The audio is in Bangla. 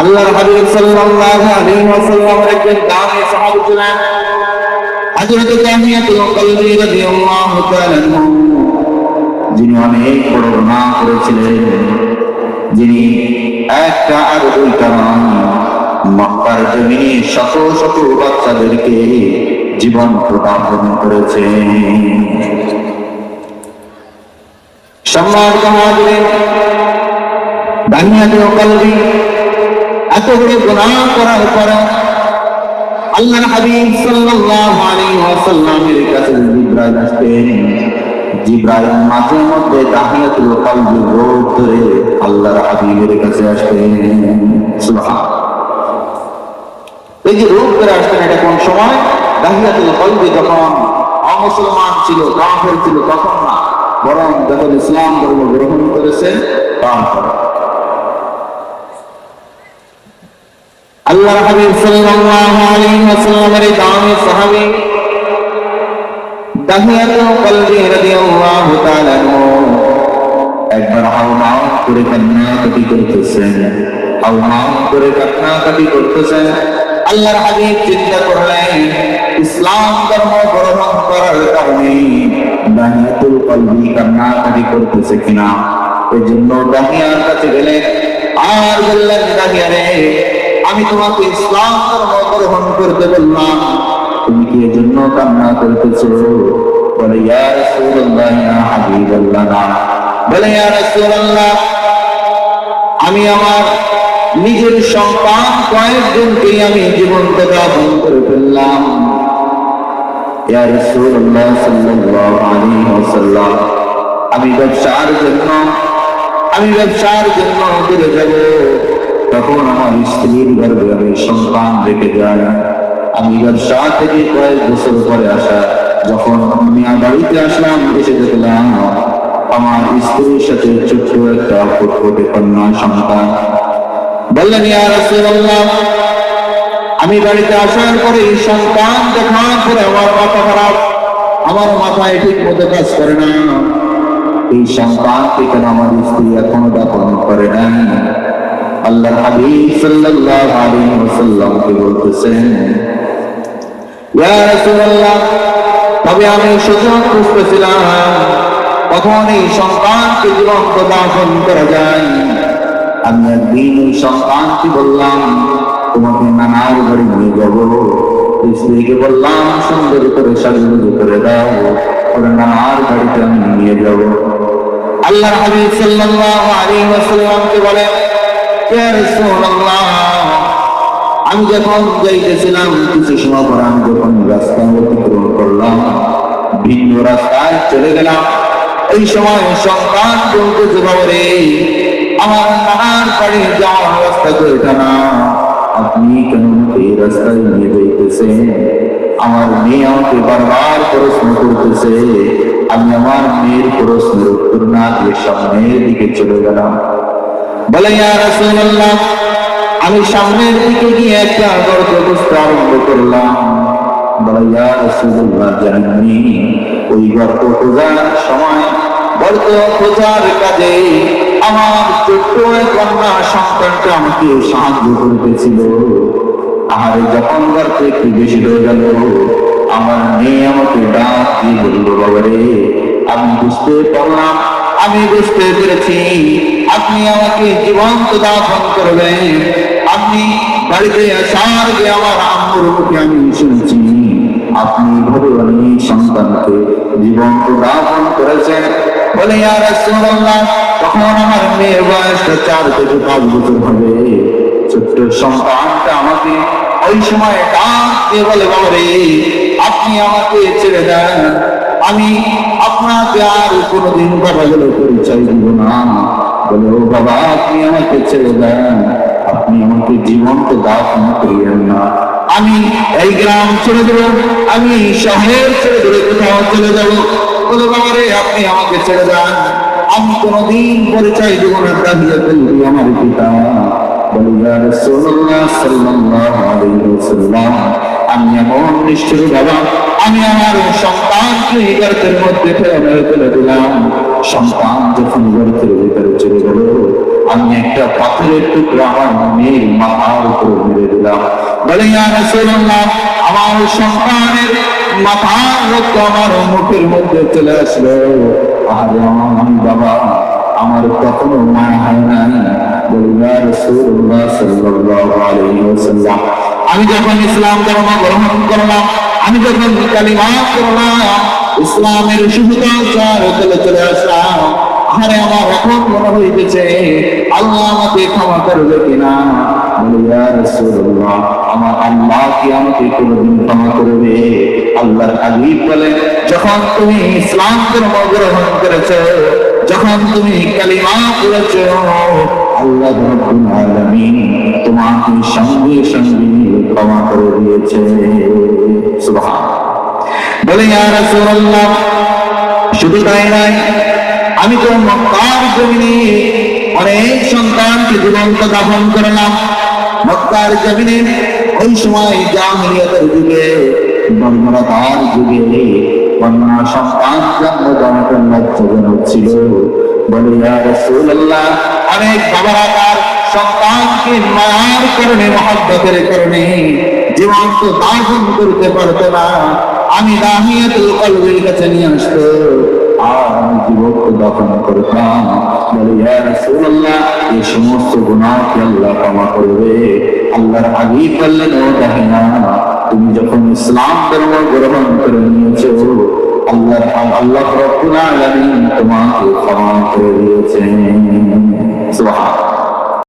আল্লাহর হাবিব সাল্লাল্লাহু আলাইহি ওয়াসাল্লামের একজন দামি ছিলেন। হযরত কলবি রাদিয়াল্লাহু তাআলা যিনি অনেক বড় করেছিলেন। যিনি একটা আর দুইটা নয়, মক্কার জমিনে শত শত বাচ্চাদেরকে জীবন প্রদান করেছেন। সম্মানিত হাজিরিন দানিয়াতে কলবি এত বড় গুনাহ করার পর আল্লাহর হাবিব সাল্লাল্লাহু আলাইহি ওয়াসাল্লামের কাছে জিবরাইল আসতেন জিবরাইল মাঝে মধ্যে তাহিয়াতুল কলবি রোগ ধরে আল্লাহর হাবিবের কাছে আসতেন সুবহান। এই যে রোগ করে আসতেন এটা কোন সময়? দাহিয়াতুল কলবি যখন অমুসলমান ছিল, কাফের ছিল, তখন না। বরং যখন ইসলাম ধর্ম গ্রহণ করেছেন, তারপর। আল্লাহ হাবিব সাল্লাল্লাহু আলাইহি ওয়াসাল্লামের দামি সাহাবী দাহিয়াতুল কলবি রাদিয়াল্লাহু তাআলা একবার হাওমা করে কান্নাকাটি করতেছেন হাওমা করে কান্নাকাটি করতেছেন। আল্লাহর হাবিব চিন্তা করলেন, ইসলাম ধর্ম গ্রহণ করার কারণে দাহিয়াতুল কলবি কান্নাকাটি করতেছে কিনা? এই দাহিয়ার কাছে গেলেন, আর বললেন দাহিয়া রে আমি তোমাকে ইসলাম ধর্ম গ্রহণ করতে বললাম। তুমি কি এজন্য কান্না করতেছো? বলে, ইয়া রাসূলুল্লাহ, ইয়া হাবিবাল্লাহ, না। বলে, ইয়া রাসূলুল্লাহ, আমি আমার নিজের সন্তান কয়েকজনকে আমি জীবন্ত করে ফেললাম। ইয়া রাসূলুল্লাহ সাল্লাল্লাহু আলাইহি ওয়াসাল্লাম, আমি ব্যবসার জন্য, আমি ব্যবসার জন্য দূরে যাব। তখন আমার স্ত্রীর গর্ভে আমি সন্তান রেখে যাই। আমি ব্যবসা থেকে কয়েক বছর পরে আসা, যখন আমি বাড়িতে আসলাম, এসে দেখলাম আমার স্ত্রীর সাথে ছোট্ট একটা ফুটফুটে কন্যা সন্তান। বললেন আমি বাড়িতে আসার পরে সন্তান দেখার পরে আমার মাথা খারাপ। আমার মাথায় ঠিক মতো কাজ করে না। এই সন্তানকে কেন আমার স্ত্রী এখনও দাফন করে নাই? আল্লাহ হাবিব সাল্লাল্লাহু আলাইহি ওয়াসাল্লামকে বলতেছেন, ইয়া রাসূলুল্লাহ, তবে আমি সুযোগ খুঁজতেছিলাম কখন এই সন্তানকে জীবন্ত দাফন করা যায়। আমি একদিন ওই সন্তানকে বললাম, তোমাকে নানার বাড়ি নিয়ে যাব। স্ত্রীকে বললাম, সুন্দর করে সাজুগুজু করে দাও ওরা নানার বাড়িতে আমি নিয়ে যাব। আল্লাহ হাবিব সাল্লাল্লাহু আলাইহি ওয়াসাল্লামকে বলে রাসূলুল্লাহ আমি যখন যাইতেছিলাম, কিছু সময় পর আমি যখন রাস্তা অতিক্রম করলাম, ভিন্ন রাস্তায় চলে গেলাম। এই সময় সন্তান বলতেছে বাবারে আমার যাওয়ার না। কেন এই রাস্তায় নিয়ে আমার মেয়ে বারবার প্রশ্ন করতেছে। আমি আমার মেয়ের প্রশ্নের উত্তর না দিয়ে সামনের দিকে চলে গেলাম। বলে আমি সামনের দিকে গিয়ে একটা গর্ত খুঁজতে আরম্ভ করলাম। বলে জানেননি ওই গর্ত খোঁজার সময়, গর্ত খোঁজার কাজে আমার ছোট্ট কন্যা সন্তানটা আমাকে সাহায্য করতেছিল। আর যখন গর্ত একটু বেশি হয়ে গেল, আমার মেয়ে আমাকে ডাক দিয়ে বলল, বাবারে, আমি বুঝতে পারলাম, আমি বুঝতে পেরেছি আপনি আমাকে জীবন্ত দাফন করবেন। আপনি বাড়িতে আসার আগে আমার আম্মুর মুখে আমি শুনেছি, আপনি ভগবানী সন্তানকে জীবন্ত দাফন করেছেন। বলে আর তখন আমার মেয়ের বয়সটা চার থেকে পাঁচ বছর হবে। ছোট্ট সন্তানটা আমাকে ওই সময় ডাক বলে, বাবারে, আপনি আমাকে ছেড়ে দেন। আমি আপনাকে আর কোনোদিন কথা বলে পরিচয় দিব না। বলে বাবা, আপনি আমাকে ছেড়ে দেন। আপনি আমাকে জীবন্ত দাফন করিয়েন না। আমি এই গ্রাম ছেড়ে দেব, আমি শহর ছেড়ে দেবে, কোথাও চলে যাব। বলে, বাবা রে, আপনি আমাকে ছেড়ে দেন। আমি কোনোদিন পরিচয় দেব না, দাঁড়িয়ে ফেলবি আমার পিতা। বলে রাসূলুল্লাহ সাল্লাল্লাহু আলাইহি ওয়াসাল্লাম আমি এমন নিষ্ঠুর বাবা, আমি আমার সন্তানকে গর্তের মধ্যে ফেলে ফেলে দিলাম। সন্তান যখন গর্তের ভিতরে চলে গেল, আমি একটা পাথরের টুকরা আমার মেয়ের মাথার উপর মেরে দিলাম। বলে আমার সন্তানের মাথার রক্ত আমার মুখের মধ্যে চলে আসলো। আরে আমার বাবা, আমার কখনো মায়া হয় নাই। বলি, ইয়া রাসূলুল্লাহ সাল্লাল্লাহু আলাইহি ওয়াসাল্লাম আমি যখন ইসলাম ধর্ম গ্রহণ করলাম, আমি যখন কালিমা করলাম ইসলামের শুভকাচার চলে চলে আসলাম। আরে আমার এখন মনে হইতেছে, আল্লাহ আমাকে ক্ষমা করবে কিনা? আমার আল্লাহ কি আমাকে ক্ষমা করবে? আল্লাহর বলেন যখন তুমি ইসলাম ধর্ম গ্রহণ করেছ, যখন তুমি কালিমা পড়েছো আল্লাহ তোমাকে সঙ্গে সঙ্গে ক্ষমা করে দিয়েছে। বলে, ইয়া রাসূলুল্লাহ, শুধু তাই নয়, আমি তো মক্কার জমিনে অনেক সন্তানকে জীবন্ত দাফন করলাম। মক্কার জমিনে ওই সময় জাহিলিয়াতের যুগে বর্মরতার যুগে কন্যা সন্তান জন্ম দেওয়াটা লজ্জাজনক ছিল। বলে অনেক বাবারা তার সন্তানকে মায়ার কারণে, মহব্বতের কারণে জীবন্ত দাফন করতে পারতো না। আমি রাহিয়াতুল কলবের কাছে নিয়ে আসতো। আর আমি যুবককে দফন করতাম। বলে, ইয়া রাসূলুল্লাহ, এই সমস্ত গুনাহকে আল্লাহ ক্ষমা করবে। আল্লাহর আগেই বললেন, ও দেখিনা তুমি যখন ইসলাম ধর্ম গ্রহণ করে নিয়েছো আল্লাহ আল্লাহ রব্বুল আলামিন তোমাকে ক্ষমা করে দিয়েছেন। সুবহান